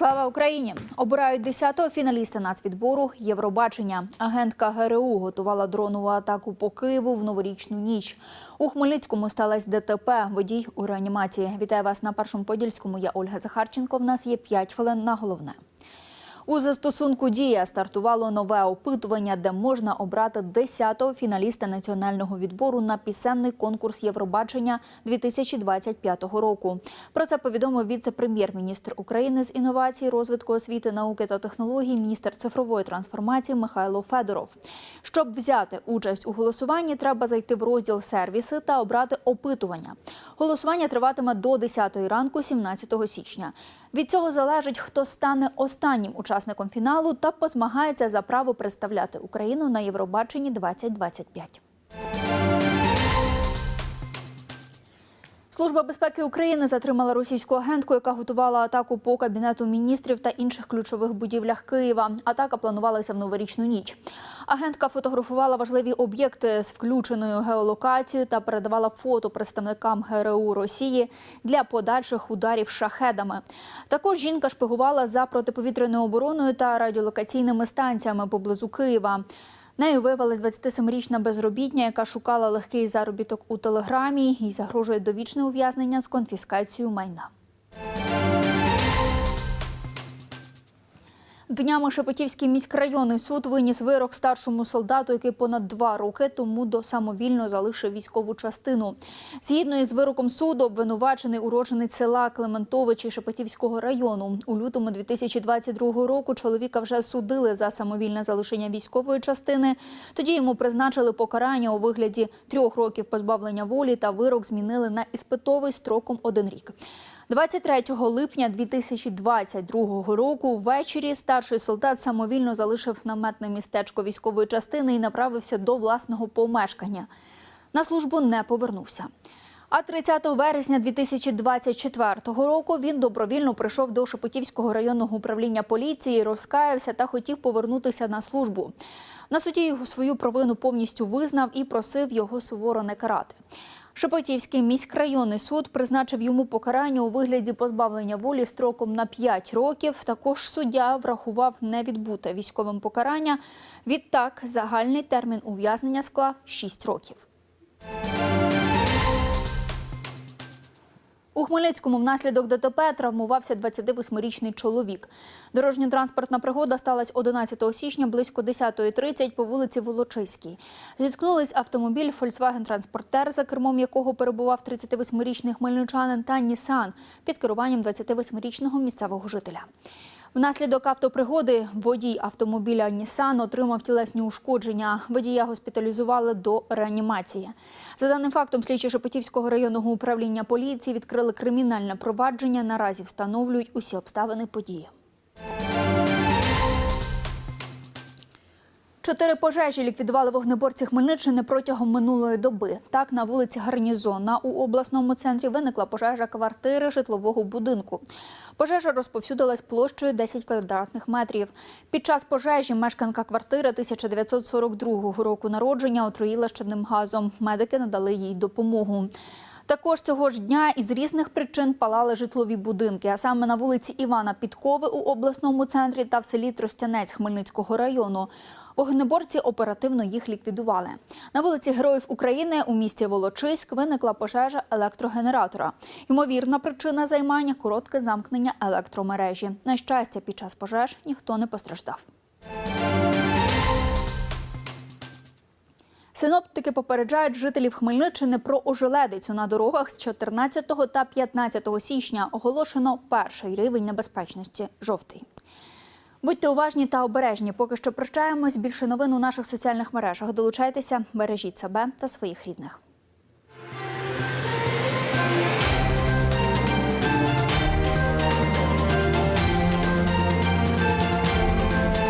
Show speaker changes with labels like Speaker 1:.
Speaker 1: Слава Україні! Обирають 10-го фіналіста нацвідбору Євробачення. Агентка ГРУ готувала дронову атаку по Києву в новорічну ніч. У Хмельницькому сталося ДТП. Водій у реанімації. Вітаю вас на першому подільському. Я Ольга Захарченко. В нас є 5 хвилин на головне. У застосунку Дія стартувало нове опитування, де можна обрати 10-го фіналіста національного відбору на пісенний конкурс Євробачення 2025 року. Про це повідомив віце-прем'єр-міністр України з інновацій, розвитку освіти, науки та технологій, міністр цифрової трансформації Михайло Федоров. Щоб взяти участь у голосуванні, треба зайти в розділ сервіси та обрати опитування. Голосування триватиме до 10 ранку, 17 січня. Від цього залежить, хто стане останнім учасником фіналу та позмагається за право представляти Україну на Євробаченні 2025. Служба безпеки України затримала російську агентку, яка готувала атаку по кабінету міністрів та інших ключових будівлях Києва. Атака планувалася в новорічну ніч. Агентка фотографувала важливі об'єкти з включеною геолокацією та передавала фото представникам ГРУ Росії для подальших ударів шахедами. Також жінка шпигувала за протиповітряною обороною та радіолокаційними станціями поблизу Києва. Нею виявилась 27-річна безробітня, яка шукала легкий заробіток у телеграмі і загрожує довічне ув'язнення з конфіскацією майна. Днями Шепетівський міськрайонний суд виніс вирок старшому солдату, який понад два роки тому до самовільно залишив військову частину. Згідно із вироком суду, обвинувачений уродженець села Клементовичі Шепетівського району. У лютому 2022 року чоловіка вже судили за самовільне залишення військової частини. Тоді йому призначили покарання у вигляді трьох років позбавлення волі та вирок змінили на іспитовий строком один рік. 23 липня 2022 року ввечері старший солдат самовільно залишив наметне містечко військової частини і направився до власного помешкання. На службу не повернувся. А 30 вересня 2024 року він добровільно прийшов до Шепетівського районного управління поліції, розкаявся та хотів повернутися на службу. На суді його свою провину повністю визнав і просив його суворо не карати. Шепетівський міськрайонний суд призначив йому покарання у вигляді позбавлення волі строком на 5 років. Також суддя врахував невідбуте військовим покарання. Відтак загальний термін ув'язнення склав 6 років. У Хмельницькому внаслідок ДТП травмувався 28-річний чоловік. Дорожньо-транспортна пригода сталася 11 січня близько 10.30 по вулиці Волочиській. Зіткнулись автомобіль Volkswagen Транспортер, за кермом якого перебував 38-річний хмельничанин та Нісан під керуванням 28-річного місцевого жителя. Внаслідок автопригоди водій автомобіля Нісан отримав тілесні ушкодження. Водія госпіталізували до реанімації. За даним фактом, слідчі Шепетівського районного управління поліції відкрили кримінальне провадження. Наразі встановлюють усі обставини події. Чотири пожежі ліквідували вогнеборці Хмельниччини протягом минулої доби. Так, на вулиці Гарнізонна у обласному центрі виникла пожежа квартири житлового будинку. Пожежа розповсюдилась площею 10 квадратних метрів. Під час пожежі мешканка квартири 1942 року народження отруїла щодним газом. Медики надали їй допомогу. Також цього ж дня із різних причин палали житлові будинки, а саме на вулиці Івана Підкови у обласному центрі та в селі Тростянець Хмельницького району. Вогнеборці оперативно їх ліквідували. На вулиці Героїв України у місті Волочиськ виникла пожежа електрогенератора. Ймовірна причина займання коротке замкнення електромережі. На щастя, під час пожеж ніхто не постраждав. Синоптики попереджають жителів Хмельниччини про ожеледицю на дорогах з 14 та 15 січня. Оголошено перший рівень небезпечності жовтий. Будьте уважні та обережні. Поки що прощаємось. Більше новин у наших соціальних мережах. Долучайтеся, бережіть себе та своїх рідних.